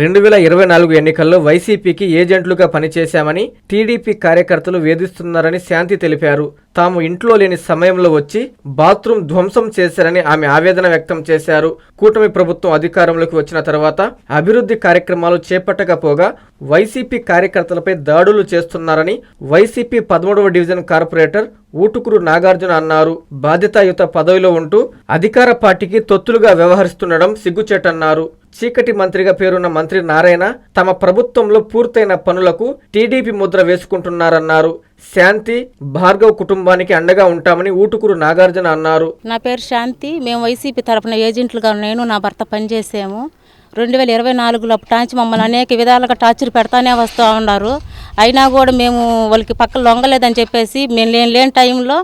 రెండు వేల ఇరవై నాలుగు ఎన్నికల్లో వైసీపీకి ఏజెంట్లుగా పనిచేశామని టీడీపీ కార్యకర్తలు వేధిస్తున్నారని శాంతి తెలిపారు. తాము ఇంట్లో లేని సమయంలో వచ్చి బాత్రూమ్ ధ్వంసం చేశారని ఆమె ఆవేదన వ్యక్తం చేశారు. కూటమి ప్రభుత్వం అధికారంలోకి వచ్చిన తర్వాత అభివృద్ధి కార్యక్రమాలు చేపట్టకపోగా వైసీపీ కార్యకర్తలపై దాడులు చేస్తున్నారని వైసీపీ పదమూడవ డివిజన్ కార్పొరేటర్ ఊటుకురు నాగార్జున అన్నారు. బాధ్యతాయుత పదవిలో ఉంటూ అధికార పార్టీకి తొత్తులుగా వ్యవహరిస్తుండడం సిగ్గుచేటన్నారు. చీకటి మంత్రిగా పేరున్న మంత్రి నారాయణ తమ ప్రభుత్వంలో పూర్తయిన పనులకు టీడీపీ ముద్ర వేసుకుంటున్నారన్నారు. శాంతి భార్గవ్ కుటుంబానికి అండగా ఉంటామని ఊటుకురు నాగార్జున అన్నారు. నా పేరు శాంతి. మేము వైసీపీ తరఫున ఏజెంట్లుగా నేను నా భర్త పనిచేసాము. రెండు వేల ఇరవై నాలుగులో టాంచి మమ్మల్ని అనేక విధాలుగా టార్చర్ పెడతానే వస్తూ ఉన్నారు. అయినా కూడా మేము వాళ్ళకి పక్కన లొంగలేదని చెప్పేసి మేము లేని లేని టైంలో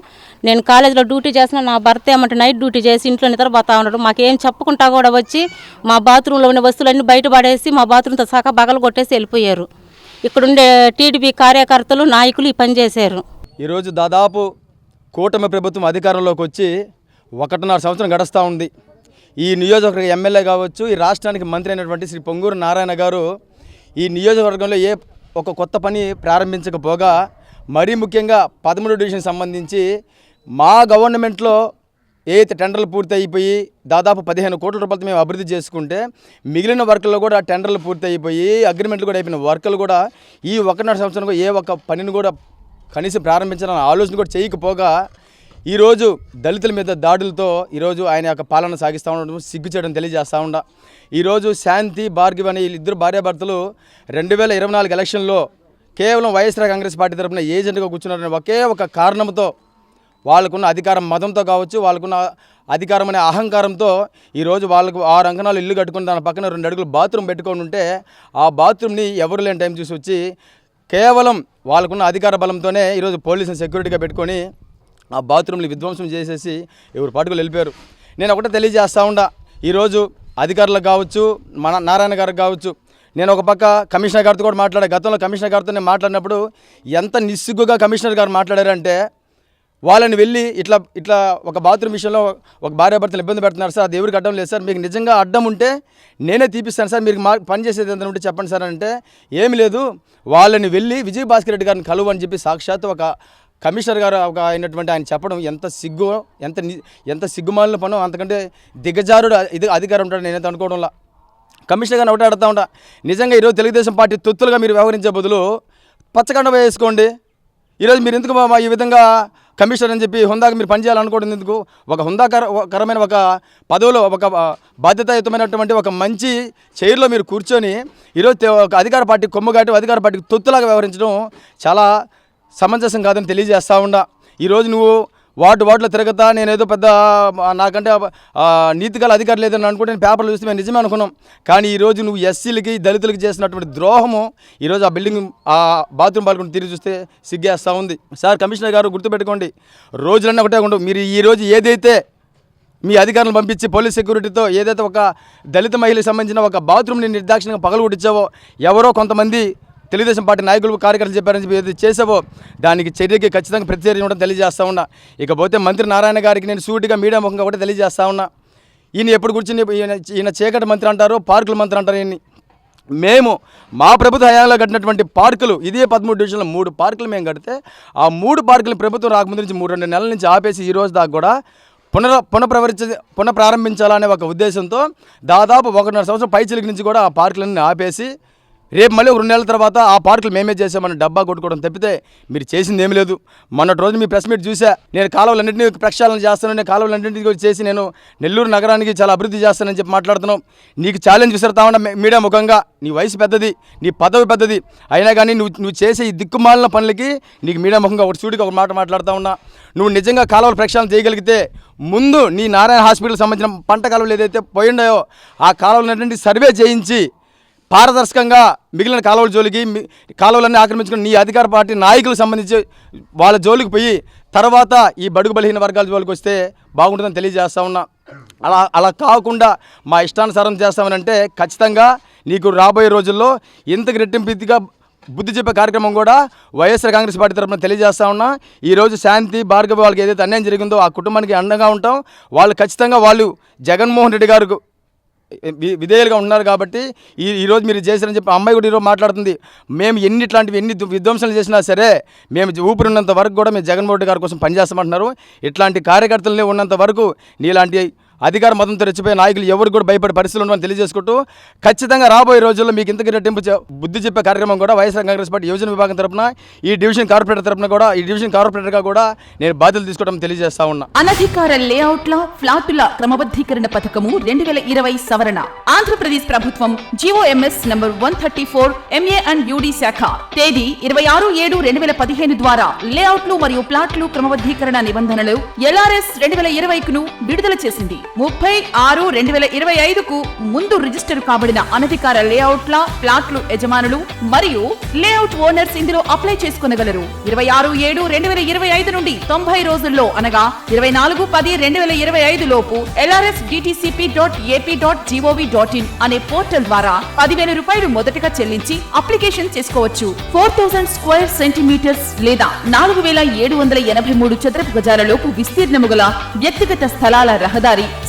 నేను కాలేజీలో డ్యూటీ చేసిన నా భర్త ఏమంటే నైట్ డ్యూటీ చేసి ఇంట్లో నిద్రపోతా ఉన్నాడు. మాకేం చెప్పకుండా కూడా వచ్చి మా బాత్రూంలో ఉన్న వస్తువులన్నీ బయటపడేసి మా బాత్రూంతో సహా బగలు కొట్టేసి వెళ్ళిపోయారు. ఇక్కడుండే టీడీపీ కార్యకర్తలు నాయకులు ఈ పనిచేశారు ఈరోజు దాదాపు కూటమి ప్రభుత్వం అధికారంలోకి వచ్చి ఒకటిన్నర సంవత్సరం గడుస్తూ ఉంది. ఈ నియోజకవర్గ ఎమ్మెల్యే కావచ్చు ఈ రాష్ట్రానికి మంత్రి అయినటువంటి శ్రీ పొంగూరు నారాయణ గారు ఈ నియోజకవర్గంలో ఏ ఒక కొత్త పని ప్రారంభించకపోగా మరీ ముఖ్యంగా పదమూడు డివిజన్ సంబంధించి మా గవర్నమెంట్లో ఏదైతే టెండర్లు పూర్తి అయిపోయి దాదాపు పదిహేను కోట్ల రూపాయలతో మేము అభివృద్ధి చేసుకుంటే మిగిలిన వర్కుల్లో కూడా టెండర్లు పూర్తి అయిపోయి అగ్రిమెంట్లు కూడా అయిపోయిన వర్కులు కూడా ఈ ఒకటిన్నర సంవత్సరంలో ఏ ఒక్క పనిని కూడా కనీసం ప్రారంభించాలన్న ఆలోచన కూడా చేయకపోగా ఈరోజు దళితుల మీద దాడులతో ఈరోజు ఆయన యొక్క పాలన సాగిస్తూ ఉండడం సిగ్గు చేయడం తెలియజేస్తూ ఉండ. ఈరోజు శాంతి భార్గవి అనే వీళ్ళిద్దరు భార్యాభర్తలు రెండు వేల ఇరవై నాలుగు ఎలక్షన్లో కేవలం వైఎస్ఆర్ కాంగ్రెస్ పార్టీ తరఫున ఏజెంట్గా కూర్చున్నారనే ఒకే ఒక కారణంతో వాళ్ళకున్న అధికారం మతంతో కావచ్చు వాళ్ళకున్న అధికారం అనే అహంకారంతో ఈరోజు వాళ్ళకు ఆరు అంకణాలు ఇల్లు కట్టుకుని దాని పక్కన రెండు అడుగులు బాత్రూమ్ పెట్టుకొని ఉంటే ఆ బాత్రూమ్ని ఎవరు లేని టైం చూసి వచ్చి కేవలం వాళ్ళకున్న అధికార బలంతోనే ఈరోజు పోలీసుని సెక్యూరిటీగా పెట్టుకొని ఆ బాత్రూమ్ని విధ్వంసం చేసేసి ఎవరు పాటుకులు వెళ్ళిపోయారు. నేను ఒకటే తెలియజేస్తా ఉండా ఈరోజు అధికారులకు కావచ్చు మన నారాయణ గారికి కావచ్చు నేను ఒక పక్క కమిషనర్ గారితో కూడా మాట్లాడా గతంలో కమిషనర్ గారితో నేను మాట్లాడినప్పుడు ఎంత నిస్సిగ్గుగా కమిషనర్ గారు మాట్లాడారంటే వాళ్ళని వెళ్ళి ఇట్లా ఇట్లా ఒక బాత్రూమ్ విషయంలో ఒక భార్య భర్తలు ఇబ్బంది పెడుతున్నారు సార్ అది ఎవరికి అడ్డం లేదు సార్ మీకు నిజంగా అడ్డం ఉంటే నేనే తీపిస్తాను సార్ మీరు మా పని చేసేది ఎంత ఉంటే చెప్పండి సార్ అంటే ఏమి లేదు. వాళ్ళని వెళ్ళి విజయ్ భాస్కర్ రెడ్డి గారిని కలువు అని చెప్పి సాక్షాత్ ఒక కమిషనర్ గారు ఒక అయినటువంటి ఆయన చెప్పడం ఎంత సిగ్గు ఎంత ఎంత సిగ్గుమాలిన పనో అంతకంటే దిగజారుడు ఇది అధికారం ఉంటాడు నేనైతే అనుకోవడంలా. కమిషనర్ గారిని ఒకటే అడుగుతా ఉంటా నిజంగా ఈరోజు తెలుగుదేశం పార్టీ తొత్తులుగా మీరు వ్యవహరించే బదులు పచ్చకండ వేసుకోండి. ఈరోజు మీరు ఎందుకు ఈ విధంగా కమిషనర్ అని చెప్పి హుందాగా మీరు పనిచేయాలనుకోవడం ఎందుకు? ఒక హుందాకర కరమైన ఒక పదవిలో ఒక బాధ్యతాయుతమైనటువంటి ఒక మంచి చైర్లో మీరు కూర్చొని ఈరోజు ఒక అధికార పార్టీ కొమ్ముగాటి అధికార పార్టీకి తొత్తులాగా వ్యవహరించడం చాలా సమంజసం కాదని తెలియజేస్తా ఉండా. ఈరోజు నువ్వు వార్డు వార్డులో తిరగతా నేనేదో పెద్ద నాకంటే ఆ, నీతి గల లేదని అనుకుంటే నేను పేపర్లు చూస్తే మేము నిజమే అనుకున్నాం. కానీ ఈరోజు నువ్వు ఎస్సీలకి దళితులకి చేసినటువంటి ద్రోహము ఈరోజు ఆ బిల్డింగ్ ఆ బాత్రూమ్ పాల్గొని తిరిగి చూస్తే సిగ్గేస్తూ ఉంది. సార్ కమిషనర్ గారు గుర్తుపెట్టుకోండి. రోజులన్నీ ఒకటే ఉండవు. మీరు ఈరోజు ఏదైతే మీ అధికారులను పంపించి పోలీస్ సెక్యూరిటీతో ఏదైతే ఒక దళిత మహిళకి సంబంధించిన ఒక బాత్రూమ్ని నిర్దాక్షిణంగా పగలగొట్టించావో ఎవరో కొంతమంది తెలుగుదేశం పార్టీ నాయకులు కార్యకర్తలు చెప్పారని చెప్పి ఏది చేసావో దానికి చర్యకి ఖచ్చితంగా ప్రతిచర్య ఉండడం తెలియజేస్తా ఉన్నా. ఇకపోతే మంత్రి నారాయణ గారికి నేను సూటిగా మీడియా ముఖంగా కూడా తెలియజేస్తా ఉన్నా. ఈయన ఎప్పుడు కూర్చుని ఈయన ఈయన చీకటి మంత్రి అంటారు పార్కుల మంత్రి అంటారు ఈయన్ని. మేము మా ప్రభుత్వ హయాంలో కట్టినటువంటి పార్కులు ఇదే పదమూడు డివిజన్లో మూడు పార్కులు మేము కడితే ఆ మూడు పార్కులు ప్రభుత్వం రాకముందు నుంచి మూడు రెండు నెలల నుంచి ఆపేసి ఈ రోజు దాకా కూడా పునర పునఃప్రవరించ పునఃప్రారంభించాలనే ఒక ఉద్దేశంతో దాదాపు ఒకటిన్నర సంవత్సరం పైచిలికి నుంచి కూడా ఆ పార్కులన్నీ ఆపేసి రేపు మళ్ళీ రెండు నెలల తర్వాత ఆ పార్కులు మేమే చేసామని డబ్బా కొట్టుకోవడం తప్పితే మీరు చేసింది ఏమీ లేదు. మొన్నటి రోజు మీ ప్రెస్ మీట్ చూసా. నేను కాలువలన్నింటినీ ప్రక్షాళన చేస్తాను నేను కాలువలన్నింటినీ చేసి నేను నెల్లూరు నగరానికి చాలా అభివృద్ధి చేస్తానని చెప్పి మాట్లాడుతున్నాం. నీకు ఛాలెంజ్ విసురుతామన్న మీడియా ముఖంగా. నీ వయసు పెద్దది నీ పదవి పెద్దది. అయినా కానీ నువ్వు నువ్వు చేసే ఈ దిక్కుమాలిన పనులకి నీకు మీడియా ముఖంగా ఒకటి సూటిగా ఒక మాట మాట్లాడుతూ ఉన్నా. నువ్వు నిజంగా కాలువలు ప్రక్షాళన చేయగలిగితే ముందు నీ నారాయణ హాస్పిటల్ సంబంధించిన పంట కాలువలు ఏదైతే పోయిండాయో ఆ కాలువలన్నింటి సర్వే చేయించి పారదర్శకంగా మిగిలిన కాలువల జోలికి కాలువలన్నీ ఆక్రమించుకుని నీ అధికార పార్టీ నాయకులకు సంబంధించి వాళ్ళ జోలికి పోయి తర్వాత ఈ బడుగు బలహీన వర్గాల జోలికి వస్తే బాగుంటుందని తెలియజేస్తా ఉన్నా. అలా అలా కాకుండా మా ఇష్టానుసారం చేస్తామనంటే ఖచ్చితంగా నీకు రాబోయే రోజుల్లో ఇంతకు రెట్టింపుగా బుద్ధి చెప్పే కార్యక్రమం కూడా వైఎస్ఆర్ కాంగ్రెస్ పార్టీ తరఫున తెలియజేస్తా ఉన్నా. ఈరోజు శాంతి భార్గవి వాళ్ళకి ఏదైతే అన్యాయం జరిగిందో ఆ కుటుంబానికి అండగా ఉంటాం. వాళ్ళు ఖచ్చితంగా వాళ్ళు జగన్మోహన్ రెడ్డి గారు విధేయులుగా ఉన్నారు కాబట్టి ఈ ఈరోజు మీరు చేశారని చెప్పి అమ్మాయి కూడా ఈరోజు మాట్లాడుతుంది. మేము ఎన్ని ఇట్లాంటివి ఎన్ని విధ్వంసాలు చేసినా సరే మేము ఊపిరి ఉన్నంత వరకు కూడా మేము జగన్మోహన్ రెడ్డి గారి కోసం పనిచేస్తామంటున్నారు. ఇట్లాంటి కార్యకర్తలనే ఉన్నంత వరకు నీలాంటి అధికార మతంతో రెచ్చిపోయే నాయకులు ఎవరు కూడా భయపడే పరిస్థితులు ఉండవని తెలియజేసుకుంటూ ఖచ్చితంగా రాబోయే రోజుల్లో మీకు ఇంతకీ రెట్టింపు బుద్ధి చెప్పే కార్యక్రమం కూడా వైఎస్ఆర్ కాంగ్రెస్ పార్టీ యువజన విభాగం తరపున ఈ డివిజన్ కార్పొరేటర్ తరపున కూడా ఈ డివిజన్ కార్పొరేటర్గా కూడా నేను బాధ్యతలు తీసుకోవడం తెలియజేస్తా ఉన్నా. అనధికార లేఅవుట్ల ఫ్లాటుల క్రమబద్ధీకరణ పథకము రెండు వేల ఇరవై సవరణ. ఆంధ్రప్రదేశ్ ప్రభుత్వం GOMS number one thirty four MA and UD శాఖ. తేదీ ఇరవై ఆరు ఏడు రెండు వేల పదిహేను ద్వారా లేఅవుట్లు మరియు ప్లాట్లు క్రమబద్ధీకరణ నిబంధనలు ఎల్ఆర్ఎస్ రెండు వేల ఇరవైకును విడుదల చేసింది. ముప్పై ఆరు రెండు వేల ఇరవై ఐదుకు ముందు రిజిస్టర్ కాబడిన అనధికార లేఅవుట్ల ప్లాట్లు యజమానులు మరియు లేఅవుట్ ఓనర్స్ ఇందులో అప్లై చేసుకునగలరు. ఇరవై ఆరు ఏడు రెండు వేల ఇరవై ఐదు నుండి తొంభై రోజుల్లో అనగా ఇరవై నాలుగు పది రెండు వేల ఇరవై ఐదు లోపు LRS DTCP dot AP dot GOV dot IN అనే పోర్టల్ ద్వారా పదివేల రూపాయలు మొదటగా చెల్లించి అప్లికేషన్ చేసుకోవచ్చు. ఫోర్ థౌసండ్ స్క్వేర్ సెంటీమీటర్స్ లేదా నాలుగు వేల ఏడు వందల ఎనభై మూడు చదరపు గజాల లోపు విస్తీర్ణము గల వ్యక్తిగత స్థలాల రహదారి